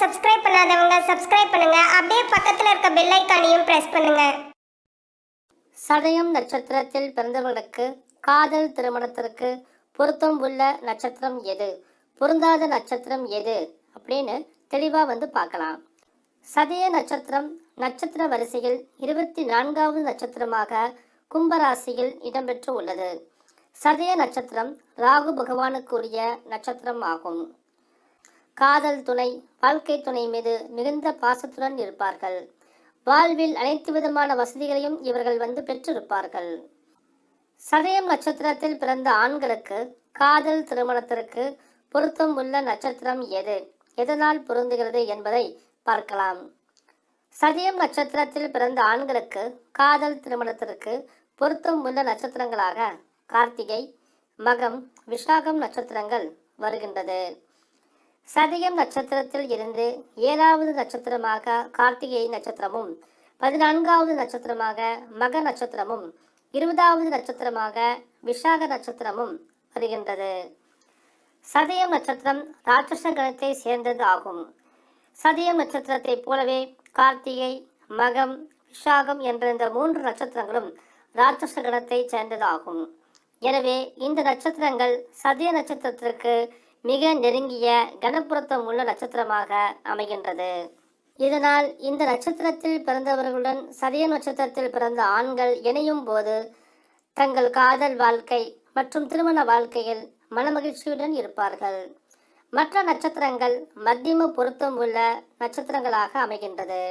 Subscribe பண்ணாதவங்க subscribe பண்ணுங்க. அப்படியே பக்கத்துல இருக்க பெல் ஐக்கானையும் பிரஸ் பண்ணுங்க. சதயம் நட்சத்திரத்தில் பிறந்தவர்களுக்கு காதல் திருமணத்திற்கு பொருத்தம் உள்ள நட்சத்திரம் எது? பொருந்தாத நட்சத்திரம் எது? அப்படின்னு தெளிவாக வந்து பார்க்கலாம். சதய நட்சத்திரம் நட்சத்திர வரிசையில் இருபத்தி நான்காவது நட்சத்திரமாக கும்பராசியில் இடம்பெற்று உள்ளது. சதய நட்சத்திரம் ராகு பகவானுக்குரிய நட்சத்திரம் ஆகும். காதல் துணை வாழ்க்கை துணை மீது மிகுந்த பாசத்துடன் இருப்பார்கள். வாழ்வில் அனைத்து விதமான வசதிகளையும் இவர்கள் வந்து பெற்றிருப்பார்கள். சதயம் நட்சத்திரத்தில் பிறந்த ஆண்களுக்கு காதல் திருமணத்திற்கு பொருத்தம் உள்ள நட்சத்திரம் எது? எதனால் பொருந்துகிறது என்பதை பார்க்கலாம். சதயம் நட்சத்திரத்தில் பிறந்த ஆண்களுக்கு காதல் திருமணத்திற்கு பொருத்தம் உள்ள நட்சத்திரங்களாக கார்த்திகை மகம் விஷாகம் நட்சத்திரங்கள் வருகின்றது. சதயம் நட்சத்திரத்தில் இருந்து ஏழாவது நட்சத்திரமாக கார்த்திகை நட்சத்திரமும் பதினான்காவது நட்சத்திரமாக மக நட்சத்திரமும் இருபதாவது நட்சத்திரமாக விஷாக நட்சத்திரமும் வருகின்றது. சதயம் நட்சத்திரம் ராட்சச கணத்தை சேர்ந்தது ஆகும். சதயம் நட்சத்திரத்தைப் போலவே கார்த்திகை மகம் விஷாகம் என்ற இந்த மூன்று நட்சத்திரங்களும் ராட்சச கணத்தை சேர்ந்ததாகும். எனவே இந்த நட்சத்திரங்கள் சதய நட்சத்திரத்திற்கு மிக நெருங்கிய கனப்புறத்தம் உள்ள நட்சத்திரமாக அமைகின்றது. இதனால் இந்த நட்சத்திரத்தில் பிறந்தவர்களுடன் சதய நட்சத்திரத்தில் பிறந்த ஆண்கள் இணையும் போது தங்கள் காதல் வாழ்க்கை மற்றும் திருமண வாழ்க்கையில் மனமகிழ்ச்சியுடன் இருப்பார்கள். மற்ற நட்சத்திரங்கள் மத்தியம பொருத்தம் உள்ள நட்சத்திரங்களாக அமைகின்றது.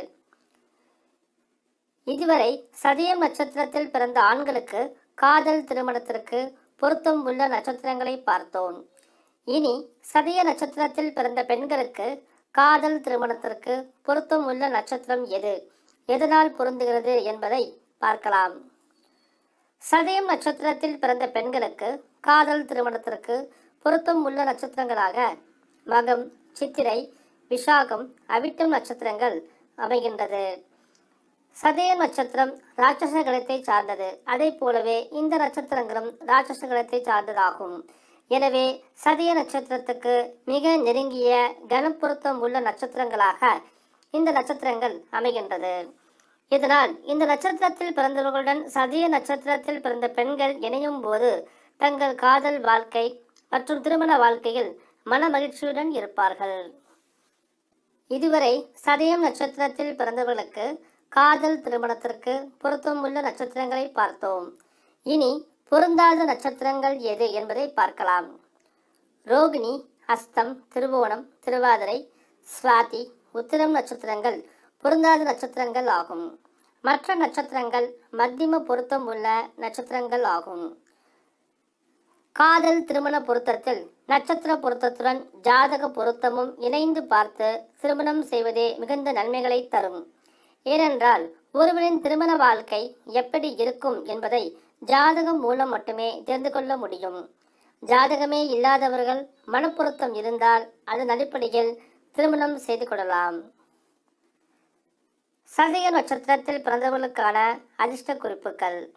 இதுவரை சதயம் நட்சத்திரத்தில் பிறந்த ஆண்களுக்கு காதல் திருமணத்திற்கு பொருத்தம் உள்ள நட்சத்திரங்களை பார்த்தோம். இனி சதய நட்சத்திரத்தில் பிறந்த பெண்களுக்கு காதல் திருமணத்திற்கு பொருத்தம் உள்ள நட்சத்திரம் எது? எதனால் பொருந்துகிறது என்பதை பார்க்கலாம். சதயம் நட்சத்திரத்தில் பிறந்த பெண்களுக்கு காதல் திருமணத்திற்கு பொருத்தம் உள்ள நட்சத்திரங்களாக மகம் சித்திரை விஷாகம் அவிட்டம் நட்சத்திரங்கள் அமைகின்றது. சதய நட்சத்திரம் ராட்சச கணத்தை சார்ந்தது. அதே போலவே இந்த நட்சத்திரங்களும் ராட்சச கணத்தை சார்ந்ததாகும். எனவே சதய நட்சத்திரத்துக்கு மிக நெருங்கிய கனப்பொருத்தம் உள்ள நட்சத்திரங்களாக இந்த நட்சத்திரங்கள் அமைகின்றது. இதனால் இந்த நட்சத்திரத்தில் பிறந்தவர்களுடன் சதய நட்சத்திரத்தில் பிறந்த பெண்கள் இணையும் போது தங்கள் காதல் வாழ்க்கை மற்றும் திருமண வாழ்க்கையில் மன மகிழ்ச்சியுடன் இருப்பார்கள். இதுவரை சதயம் நட்சத்திரத்தில் பிறந்தவர்களுக்கு காதல் திருமணத்திற்கு பொருத்தம் உள்ள நட்சத்திரங்களை பார்த்தோம். இனி பொருந்தாத நட்சத்திரங்கள் எது என்பதை பார்க்கலாம். ரோகிணி அஸ்தம் திருவோணம் திருவாதிரை சுவாதி உத்திரம் நட்சத்திரங்கள் பொருந்தாத நட்சத்திரங்கள் ஆகும். மற்ற நட்சத்திரங்கள் மத்தியம பொருத்தம் உள்ள நட்சத்திரங்கள் ஆகும். காதல் திருமண பொருத்தத்தில் நட்சத்திர பொருத்தத்துடன் ஜாதக பொருத்தமும் இணைந்து பார்த்து திருமணம் செய்வதே மிகுந்த நன்மைகளை தரும். ஏனென்றால் ஒருவரின் திருமண வாழ்க்கை எப்படி இருக்கும் என்பதை ஜாதகம் மூலம் மட்டுமே தெரிந்து கொள்ள முடியும். ஜாதகமே இல்லாதவர்கள் மனப்பொருத்தம் இருந்தால் அதன் அடிப்படையில் திருமணம் செய்து கொள்ளலாம். சதய நட்சத்திரத்தில் பிறந்தவர்களுக்கான அதிர்ஷ்ட குறிப்புகள்.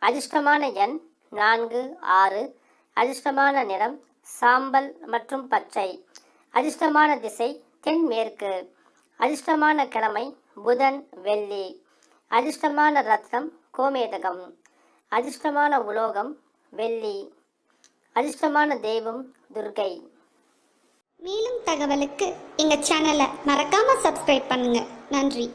அதிர்ஷ்டமான எண் நான்கு ஆறு. அதிர்ஷ்டமான நிறம் சாம்பல் மற்றும் பச்சை. அதிர்ஷ்டமான திசை தென்மேற்கு. அதிர்ஷ்டமான கிழமை புதன் வெள்ளி. அதிர்ஷ்டமான ரத்னம் கோமேதகம். அதிர்ஷ்டமான உலோகம் வெள்ளி. அதிர்ஷ்டமான தெய்வம் துர்கை மேலும் தகவலுக்கு எங்க சேனலை மறக்காம சப்ஸ்கிரைப் பண்ணுங்க. நன்றி.